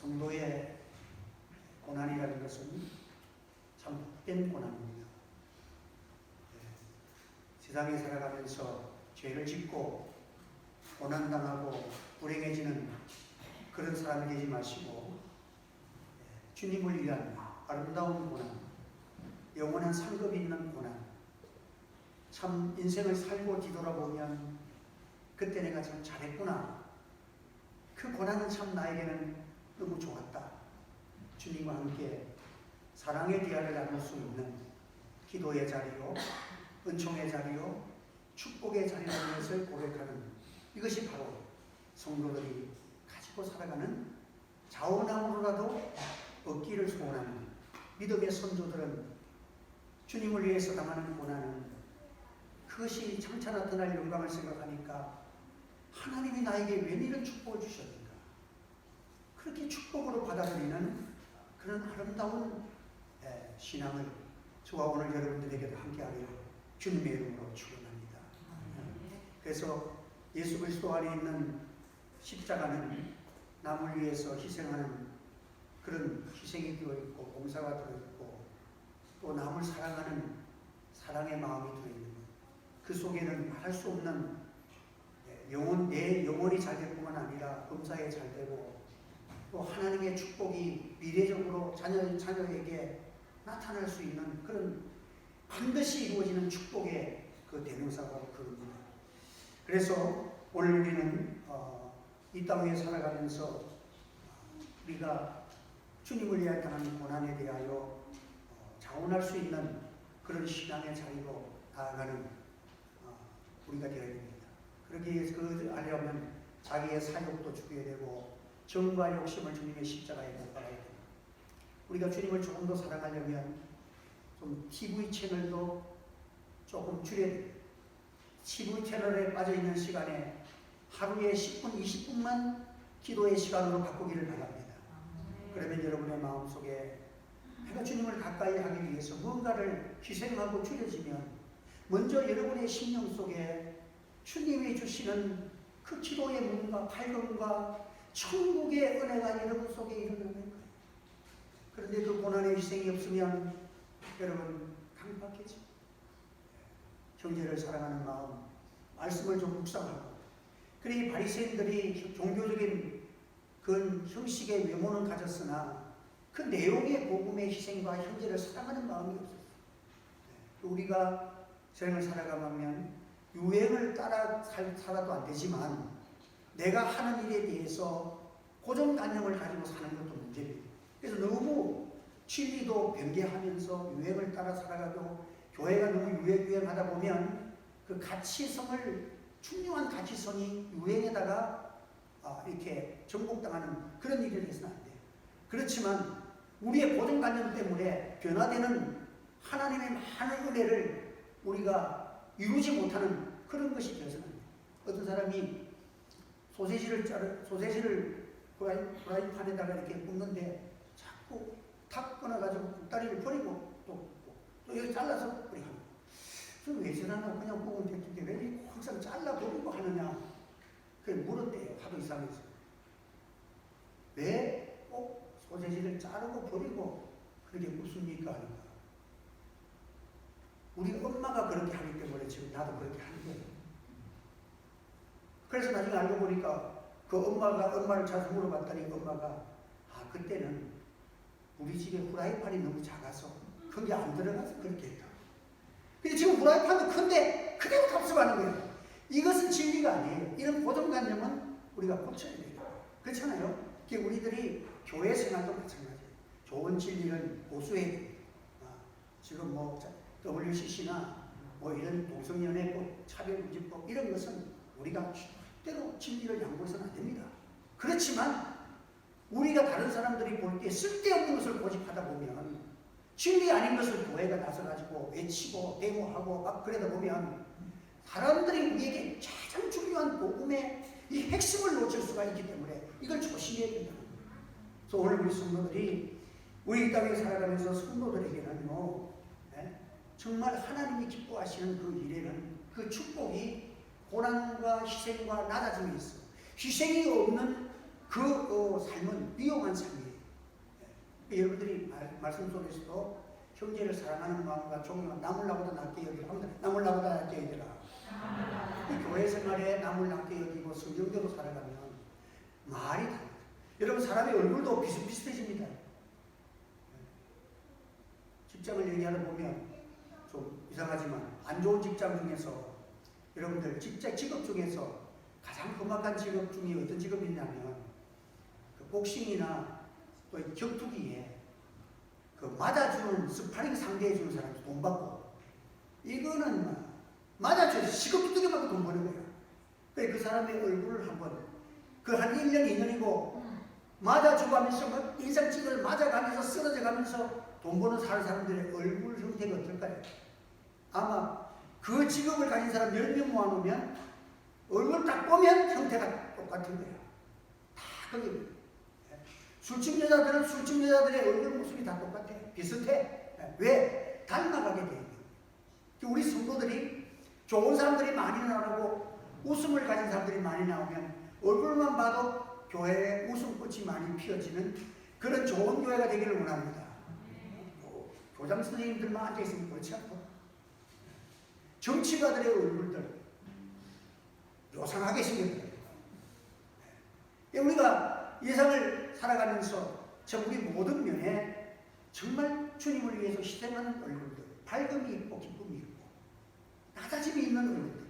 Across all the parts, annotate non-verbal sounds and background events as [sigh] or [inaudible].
성도의 고난이라는 것은 참 복된 고난입니다. 예, 세상에 살아가면서 죄를 짓고 고난당하고 불행해지는 그런 사람이 되지 마시고 예, 주님을 위한 아름다운 고난, 영원한 상급 있는 고난, 참 인생을 살고 뒤돌아보면 그때 내가 참 잘했구나. 그 고난은 참 나에게는 너무 좋았다. 주님과 함께 사랑의 대화를 나눌 수 있는 기도의 자리요, 은총의 자리요, 축복의 자리라는 것을 고백하는 이것이 바로 성도들이 가지고 살아가는 자원함으로라도 얻기를 소원하는 믿음의 선조들은 주님을 위해서 당하는 고난은 그것이 장차 나타날 영광을 생각하니까 하나님이 나에게 왜 이런 축복을 주셨는가? 그렇게 축복으로 받아들이는 그런 아름다운 예, 신앙을 저와 오늘 여러분들에게도 함께하기를 주님의 이름으로 축원합니다. 그래서 예수 그리스도 안에 있는 십자가는 남을 위해서 희생하는 그런 희생이 들어있고 봉사가 들어있고 또 남을 사랑하는 사랑의 마음이 들어있는 것. 그 속에는 말할 수 없는 예, 영혼, 내 영혼이 잘 될 뿐만 아니라 범사에 잘 되고 또 하나님의 축복이 미래적으로 자녀, 자녀에게 나타날 수 있는 그런 반드시 이루어지는 축복의 그 대명사가 그겁니다. 그래서 오늘 우리는 어, 이 땅에 살아가면서 우리가 주님을 위하여 당하는 고난에 대하여 어, 자원할 수 있는 그런 신앙의 자리로 나아가는 어, 우리가 되어야 됩니다. 위해서 그 하려면 자기의 사욕도 죽여야 되고 정과 욕심을 주님의 십자가에 못 박아야 됩니다. 우리가 주님을 조금 더 사랑하려면 좀 TV 채널도 조금 줄여야 됩니다. TV 채널에 빠져 있는 시간에 하루에 10분, 20분만 기도의 시간으로 바꾸기를 바랍니다. 그러면 여러분의 마음속에 내가 주님을 가까이 하기 위해서 뭔가를 희생하고 줄여지면 먼저 여러분의 심령 속에 주님이 주시는 그 기도의 문과 밝음과 천국의 은혜가 여러분 속에 일어나는 거예요. 그런데 그 고난의 희생이 없으면 여러분 강박해져. 형제를 사랑하는 마음, 말씀을 좀 묵상하고. 그래 바리새인들이 종교적인 그 형식의 외모는 가졌으나 그 내용의 복음의 희생과 형제를 사랑하는 마음이 없었어요. 우리가 생을 살아가면 유행을 따라 살, 살아도 안 되지만 내가 하는 일에 대해서 고정관념을 가지고 사는 것도 문제입니다. 그래서 너무 진리도 변개하면서 유행을 따라 살아가도 교회가 너무 유행, 유행하다 보면 그 가치성을 중요한 가치성이 유행에다가 아, 이렇게 정복당하는 그런 일을 해서는 안 돼요. 그렇지만 우리의 고정관념 때문에 변화되는 하나님의 많은 은혜를 우리가 이루지 못하는 그런 것이 되어서는. 어떤 사람이 소세지를 자르, 소세지를 프라이, 프라이팬에다가 이렇게 굽는데 자꾸 탁 끊어가지고 국다리를 버리고 또, 또 여기 잘라서 버리고. 그왜 저러나 그냥 구우면 됐는데 왜 항상 잘라버리고 하느냐? 그래 물었대요 하도 이상해서. 왜? 꼭 소세지를 자르고 버리고 그렇게 굽습니까? 하니까 우리 엄마가 그렇게 하기 때문에 지금 나도 그렇게 하는 거예요 그래서 나중에 알고 보니까 그 엄마가 엄마를 자주 물어봤더니 엄마가 아 그때는 우리 집에 후라이팬이 너무 작아서 그게 안 들어가서 그렇게 했다. 근데 지금 후라이팬도 큰데 그대로 답습하는 거예요. 이것은 진리가 아니에요. 이런 고정관념은 우리가 고쳐야 돼요. 그렇잖아요. 우리들이 교회 생활도 마찬가지예요. 좋은 진리는 고수해야 돼요. 아, 지금 뭐 WCC나 뭐 이런 동성연애법, 차별금지법 이런 것은 우리가 절대로 진리를 양보해서는 안 됩니다. 그렇지만 우리가 다른 사람들이 볼 때 쓸데없는 것을 고집하다 보면 진리 아닌 것을 교회가 나서가지고 외치고 데모하고 막 그러다 보면 사람들이 우리에게 가장 중요한 복음의 이 핵심을 놓칠 수가 있기 때문에 이걸 조심해야 된다. 그래서 오늘 우리 성도들이 우리 땅에 살아가면서 성도들에게는요 네? 정말 하나님이 기뻐하시는 그 일에는 그 축복이 고난과 희생과 낮아짐이 있어. 희생이 없는 그 어, 삶은 위험한 삶이에요. 예. 여러분들이 말, 말씀 속에서도 형제를 사랑하는 마음과 존경한 남을 나보다 낫게 여기라. 남을 나보다 낫게 여기라. 이 교회 생활에 남을 낫게 여기고 성경대로 살아가면 말이 달라요. 여러분 사람의 얼굴도 비슷비슷해집니다. 예. 직장을 얘기하다 보면 좀 이상하지만 안 좋은 직장 중에서 여러분들 직장 직업 중에서 가장 험악한 직업 중에 어떤 직업이 있냐면 그 복싱이나 또이 격투기에 그 맞아주는 스파링 상대해주는 사람이 돈 받고 이거는 막 맞아줘 시급 두개 받고 돈 버는 거야. 그래 그 사람의 얼굴을 한번 그 한 1년 2년이고 맞아주고 하면서 막 인상 찍을 맞아가면서 쓰러져 가면서 돈 버는 사람들의 얼굴 형태가 어떨까요? 아마 그 직업을 가진 사람 10명 모아놓으면 얼굴 딱 보면 형태가 똑같은 거야. 다 거기. 술집 여자들은 술집 여자들의 얼굴 모습이 다 똑같아. 비슷해. 왜? 닮아가게 돼. 우리 성도들이 좋은 사람들이 많이 나오고 웃음을 가진 사람들이 많이 나오면 얼굴만 봐도 교회에 웃음꽃이 많이 피어지는 그런 좋은 교회가 되기를 원합니다. 뭐, 교장 선생님들만 앉아있으면 그렇지 않고 정치가들의 얼굴들 요상하게 생겼어요. 우리가 예상을 살아가면서 저 우리 모든 면에 정말 주님을 위해서 희생하는 얼굴들, 밝음이 있고 기쁨이 있고 나다짐이 있는 얼굴들,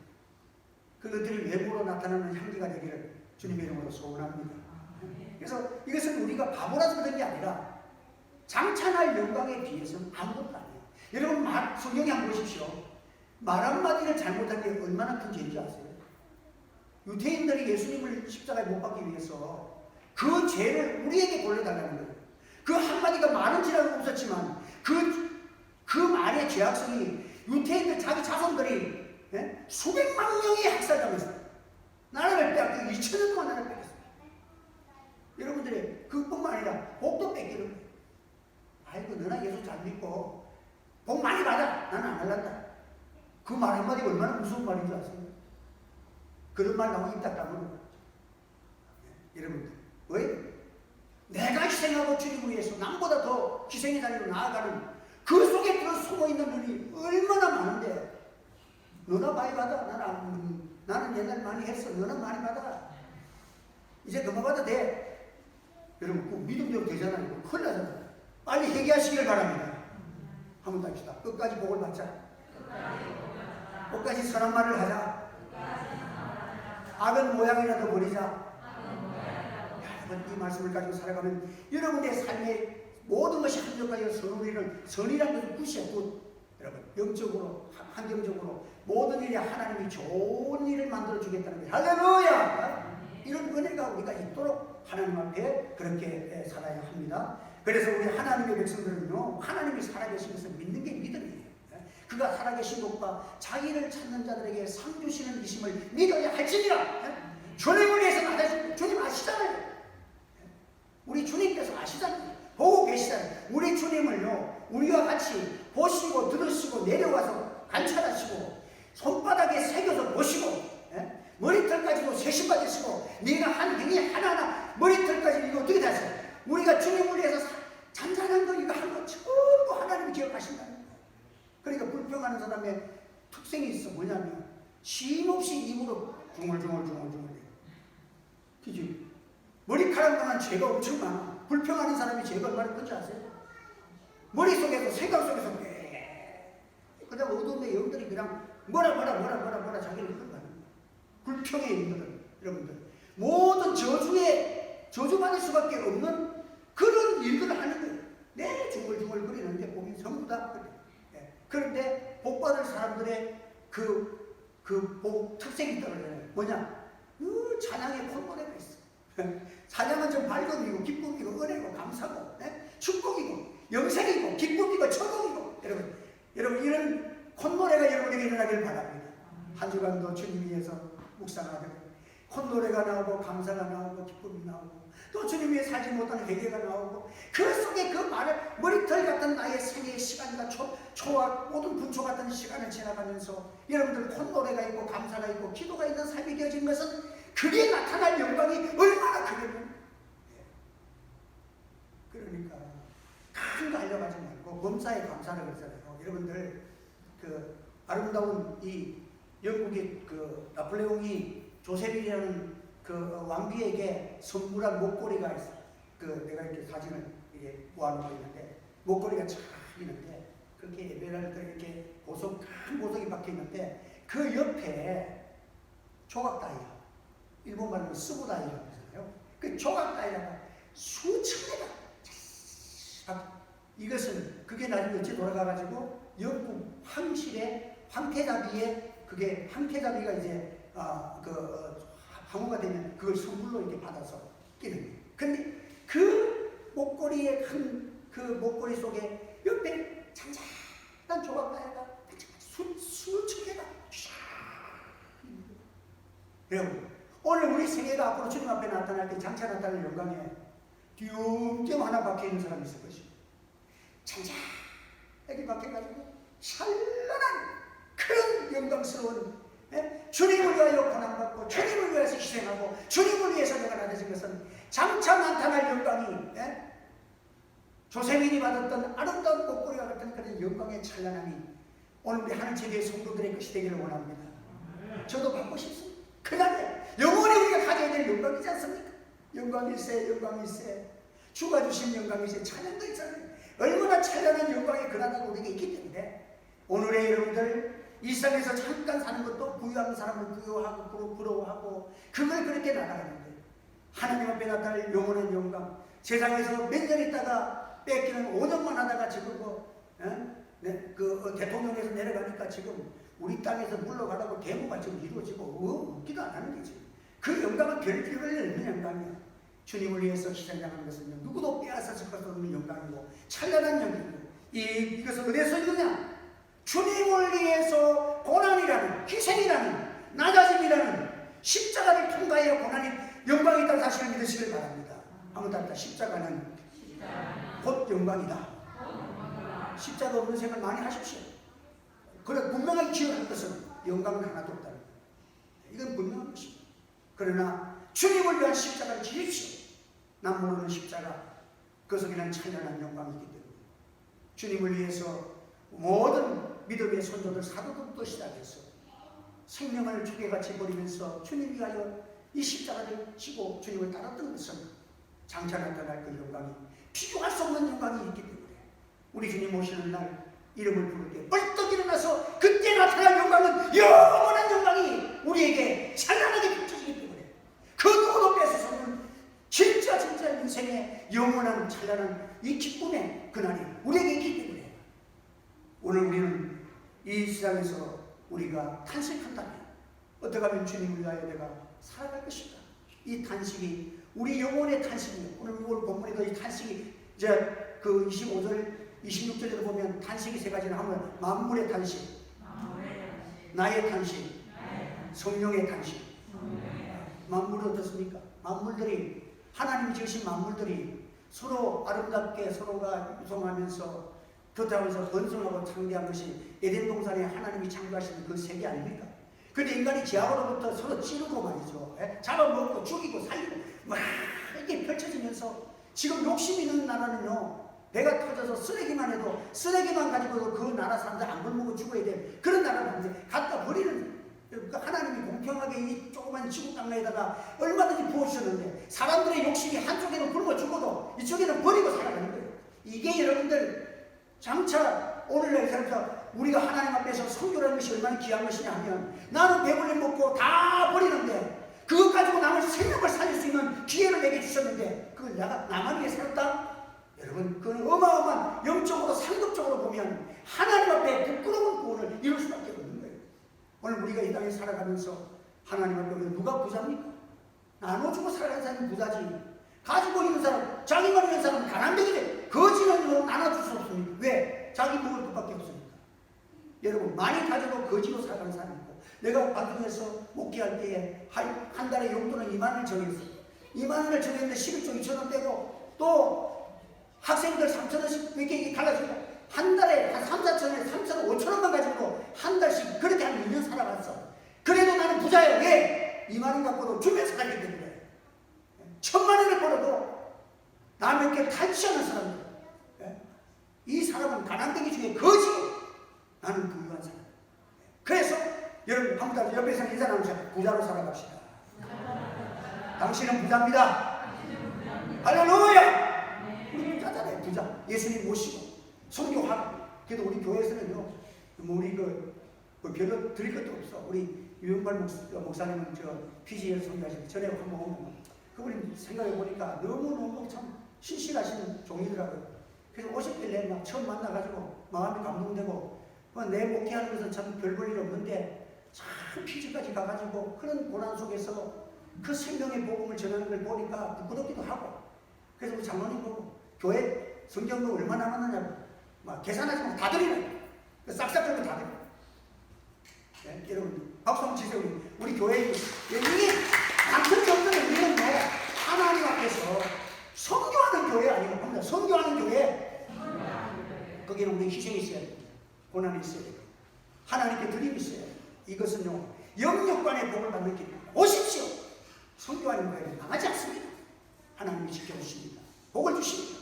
그것들이 외부로 나타나는 향기가 되기를 주님의 이름으로 소원합니다. 그래서 이것은 우리가 바보라서 그런 게 아니라 장찬할 영광에 비해서는 아무것도 아니에요. 여러분 말, 성경에 한번 보십시오. 말 한마디를 잘못한 게 얼마나 큰 죄인지 아세요? 유태인들이 예수님을 십자가에 못 박기 위해서 그 죄를 우리에게 돌려달라는 거예요. 그 한마디가 많은 지라고 웃었지만 그, 그 말의 죄악성이 유태인들 자기 자손들이 예? 수백만 명이 학살당했어요. 나라를 빼앗기고 2천 년 동안 나라를 뺏겼어요. 여러분들이 그뿐만 아니라 복도 뺏기는 거예요. 아이고 너나 예수 잘 믿고 복 많이 받아. 나는 안 할란다. 그 말 한마디가 얼마나 무서운 말인 줄 아세요? 그런 말 나오면 입 닫다물어. 여러분들, 왜? 내가 희생하고 주님을 위해서 남보다 더 희생의 자리로 나아가는 그 속에 들어 숨어 있는 분이 얼마나 많은데, 너나 많이 받아. 나는, 안, 나는 옛날 많이 했어. 너는 많이 받아. 이제 받아도 돼. 여러분, 그 믿음대로 되잖아요. 큰일 나잖아요. 빨리 회개하시길 바랍니다. 한번 더 합시다. 끝까지 복을 받자. 끝까지 선한 말을 하자. 악은 모양이라도 버리자. 여러분 이 말씀을 가지고 살아가면 여러분의 삶의 모든 것이 한정까지 선우리는 선이라는 것은 굿이야 굿. 여러분 영적으로 환경적으로 모든 일에 하나님이 좋은 일을 만들어 주겠다는 거예요. 할렐루야. 이런 은혜가 우리가 있도록 하나님 앞에 그렇게 살아야 합니다. 그래서 우리 하나님의 백성들은요 하나님이 살아계신 것을 믿는 게 믿음이에요. 그가 살아계신 것과 자기를 찾는 자들에게 상 주시는 이심을 믿어야 할지니라. 주님을 위해서 나가신 주님 아시잖아요. 우리 주님께서 아시잖아요. 보고 계시잖아요. 우리 주님을요, 우리와 같이 보시고 들으시고 내려와서 관찰하시고 손바닥에 새겨서 보시고 예? 머리털까지도 세심 받으시고 네가 한 행위 하나하나 머리털까지 이거 어떻게 다어요 우리가 주님을 위해서 사, 잔잔한 거 이거 한 거 전부 하나님이 기억하신다는 거예요. 그러니까 불평하는 사람의 특성이 있어 뭐냐면 쉼없이 입으로 중얼중얼중얼중얼 해요. 그지? 머리카락만한 죄가 엄청 많아. 불평하는 사람이 죄가 얼마나 큰지 아세요? 머릿속에서 생각 속에서 그냥 어둠의 영들이 그냥 뭐라 뭐라 뭐라 뭐라 뭐라 자기를 끌어가는. 불평의 영들은 여러분들 모든 저주에 저주받을 수밖에 없는 그런 일들을 하는 거예요. 내 중얼중얼 거리는데 보면 전부 다 그래. 예. 그런데 복 받을 사람들의 그, 그 복 특색이 있다고 그러잖아요. 뭐냐? 그 찬양의 콧노래가 있어. [laughs] 찬양은 좀 밝음이고 기쁨이고 은혜고 감사고 네? 축복이고 영생이고 기쁨이고 천국이고 여러분 여러분 이런 콧노래가 여러분에게 일어나기를 바랍니다. 한 주간도 주님 위해서 묵상하고 콧노래가 나오고 감사가 나오고 기쁨이 나오고 또 주님 위해 살지 못하는 회개가 나오고 그 속에 그 말을 머리털 같은 나의 생애의 시간과 초, 초와 모든 분초 같은 시간을 지나가면서 여러분들 콧노래가 있고 감사가 있고 기도가 있는 삶이 되어진 것은 그리 나타날 영광이 얼마나 크냐면 예. 그러니까 큰거 달려가지 말고 검사에 감사를 그러잖아요. 여러분들 그 아름다운 이 영국의 그 나폴레옹이 조셉이라는 그 왕비에게 선물한 목걸이가 있어요. 그 내가 이렇게 사진을 이렇게 모아놓고 있는데 목걸이가 참 있는데 그렇게 에메랄드 이렇게 보석 큰 보석이 박혀 있는데 그 옆에 조각 다이아 일본 말로 쓰고 다이아라고 하잖아요. 그 조각 다이아가 수천 개가 쫙 이것은 그게 나중에 어찌 돌아가가지고 영국 황실의 황태자비에 그게 황태자비가 이제 아그 어, 항우가 되면 그걸 선물로 이렇게 받아서 끼는 거예요. 근데 그 목걸이의 큰 그 목걸이 속에 옆에 잔잔한 조각 다이아가 수, 수천 개가 쫙 있는 거예요. 여러분 오늘 우리 생애가 앞으로 주님 앞에 나타날 때 장차 나타날 영광에 띄엄띄엄 하나 박혀 있는 사람이 있을 것입니다. 찬찬하게 박혀가지고 찬란한 그런 영광스러운 예? 주님을 위하여 고난받고 주님을 위해서 희생하고 주님을 위해서 내가 나눠진 것은 장차 나타날 영광이 예? 조세민이 받았던 아름다운 목걸이와 같은 그런 영광의 찬란함이 오늘 우리 하늘 제대의 성도들의 것이 되기를 원합니다. 저도 받고 싶습니다. 그날에 영원히 우리가 가져야 될 영광이지 않습니까? 영광일세, 영광일세. 주가 주신 영광일세, 찬양도 있잖아요. 얼마나 찬란한 영광의 그날가 우리에게 있기 때문에 오늘의 여러분들 일상에서 잠깐 사는 것도 부유한 사람을 부유하고 부러- 부러워하고 그걸 그렇게 나가는데 하나님 앞에 나타날 영원한 영광 세상에서 몇 년 있다가 뺏기는 5년만 하다가 지금 뭐 어? 네, 그 어, 대통령에서 내려가니까 지금 우리 땅에서 물러가라고 데모가 지금 이루어지고 어, 웃기도 안 하는 거지. 그 영광은 별빛을 열는 영광이야. 주님을 위해서 희생당하는 것은 누구도 빼앗아줄 수 없는 영광이고 찬란한 영광이고 이, 이것은 어디서 있느냐? 주님을 위해서 고난이라는 희생이라는 낮아짐이라는 십자가를 통과해야 고난이 영광이 있다는 사실을 믿으시길 바랍니다. 한번 답다 십자가는 곧 영광이다. 십자가 없는 생활 많이 하십시오. 그래 분명하게 기억할 것은 영광은 하나도 거예요. 이건 분명한 것입니다. 그러나 주님을 위한 십자가를 지십시오. 남 모르는 십자가 그 속에는 찬란한 영광이 있기 때문에 주님을 위해서 모든 믿음의 선조들 사도들부터 시작해서 생명을 초계같이 버리면서 주님 위하여 이 십자가를 지고 주님을 따랐던 것은 장차 나타날 그 영광이 비교할 수 없는 영광이 있기 때문에 우리 주님 오시는 날 이름을 때 벌떡 일어나서 그때 나타날 영광은 영원한 영광이 우리에게 찬란하게 펼쳐지기 때문에 그 누구도 없는 진짜 진짜 인생의 영원한 찬란한 이 기쁨의 그날이 우리에게 있기 때문에 오늘 우리는 이 세상에서 우리가 탄식한다면 어떻게 하면 주님을 위하여 내가 살아갈 것인가? 이 탄식이 우리 영혼의 탄식이에요 오늘 오늘 본문에도 이 탄식이 이제 그 25절 26절에도 보면 탄식이 세 가지나 하면 만물의 탄식 나의 탄식 성령의 탄식 만물은 어떻습니까? 만물들이 하나님이 지으신 만물들이 서로 아름답게 서로가 유성하면서 그렇다고 해서 번성하고 창대한 것이 에덴 동산에 하나님이 창조하신 그 세계 아닙니까? 근데 인간이 지하로부터 서로 찌르고 말이죠. 예? 잡아먹고 죽이고 살리고 막 이렇게 펼쳐지면서 지금 욕심 있는 나라는요. 배가 터져서 쓰레기만 해도 쓰레기만 가지고도 그 나라 사람들 안 굶고 죽어야 돼. 그런 나라를 이제 갖다 버리는 그러니까 하나님이 공평하게 이 조그만 지구 땅에다가 얼마든지 부어주셨는데 사람들의 욕심이 한쪽에는 굶어 죽어도 이쪽에는 버리고 살아가는 거예요. 이게 여러분들 장차 오늘날 살면서 우리가 하나님 앞에서 성교라는 것이 얼마나 귀한 것이냐 하면 나는 배불리 먹고 다 버리는데 그것 가지고 남을 생명을 살릴 수 있는 기회를 내게 주셨는데 그걸 내가 나만 위해 살았다? 여러분 그건 어마어마한 영적으로 상급적으로 보면 하나님 앞에 부끄러운 구원을 이룰 수밖에 없는 거예요. 오늘 우리가 이 땅에 살아가면서 하나님 앞에 누가 부자입니까? 나눠주고 살아가는 사람이 부자지. 가지고 있는 사람, 자기만 있는 사람은 가난되게 거지는 나눠줄 수 없습니다. 왜? 자기 먹을 것밖에 없으니까. 여러분 많이 가지고 거지로 살아가는 사람이 있고 내가 방송에서 목회할 때에 한, 한 달에 용돈은 2만 원을 정했어요. 2만 원을 정했는데 11조 2천 원 떼고 또 학생들 3천 원씩 이렇게 갈라주고 한 달에 한 3, 4천 원에 3천 원, 5천 원만 가지고 한 달씩 그렇게 한 2년 살아갔어. 그래도 나는 부자예요. 왜? 2만 원 갖고도 주면서 살기 때문에. 천만 원을 벌어도 남에게 탈취하는 사람들. 예? 이 사람은 가난뱅이 중에 거지. 나는 부유한 사람. 그래서 여러분 한번 옆에서 인사 나누셔. 부자로 살아갑시다. 당신은 부자입니다. 할렐루야! 우리 부자잖아요, 부자. 예수님 모시고, 성교하고. 그래도 우리 교회에서는요, 뭐 우리 그, 뭐 별로 드릴 것도 없어. 우리 유영발 목- 목사님은 저 PG에서 성교하실 때 전에 한번 오면, 그분이 생각해 보니까 너무너무 참 신실하신 종이더라고요. 그래서 50일 막 처음 만나가지고 마음이 감동되고, 뭐 내 목회하는 것은 참 별 볼 일 없는데, 참 피지까지 가가지고 그런 고난 속에서 그 생명의 복음을 전하는 걸 보니까 부끄럽기도 하고. 그래서 우리 장로님 보고 교회 성경도 얼마나 남았느냐고 막 계산하지 말고 다 드리네 그 싹싹 들고 다 드려 네, 여러분 박수 한번 치세요. 우리, 우리 교회 이게 같은 정도는 우리는 뭐 하나님 앞에서 성교하는 교회 아니고 성교하는 교회. 거기는 우리 희생이 있어야 됩니다 고난이 있어야 됩니다 하나님께 드림이 됩니다 이것은요 영육간의 복을 받는 길입니다 오십시오 성교하는 거에는 강하지 않습니다. 하나님이 지켜주십니다. 복을 주십니다.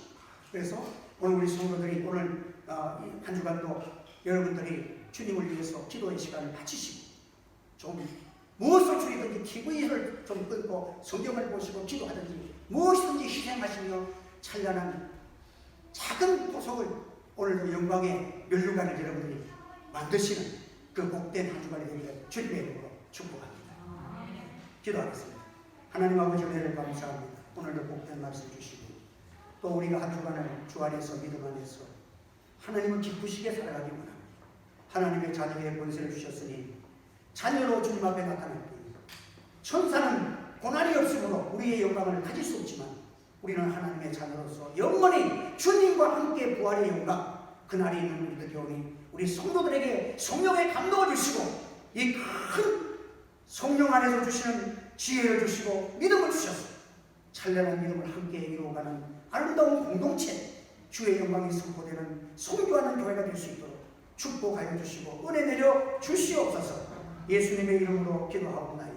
그래서 오늘 우리 성도들이 오늘 어, 이한 주간도 여러분들이 주님을 위해서 기도의 시간을 바치시고 좀 무엇을 줄이든지 TV를 좀 끊고 성경을 보시고 기도하든지 무엇이든지 희생하시며 찬란한 작은 보석을 오늘 영광의 멸류관을 여러분들이 만드시는 그 복된 한 주간이 되기를 주님의 이름으로 축복합니다. 기도하겠습니다. 하나님 아버지 은혜를 감사합니다. 오늘도 복된 말씀 주시고 또 우리가 한 주간을 주 안에서 믿음 안에서 하나님을 기쁘시게 살아가기 원합니다. 하나님의 자녀의 권세를 주셨으니 자녀로 주님 앞에 나타날 뿐입니다. 천사는 고난이 없으므로 우리의 영광을 가질 수 없지만 우리는 하나님의 자녀로서 영원히 주님과 함께 부활의 영광 그날이 있는 우리들 교훈이 우리 성도들에게 성령의 감동을 주시고 이 큰 성령 안에서 주시는 지혜를 주시고 믿음을 주셔서 찬란한 믿음을 함께 이루어가는 아름다운 공동체 주의 영광이 선포되는 성교하는 교회가 될 수 있도록 축복하여 주시고 은혜 내려 주시옵소서 예수님의 이름으로 기도하옵나이다.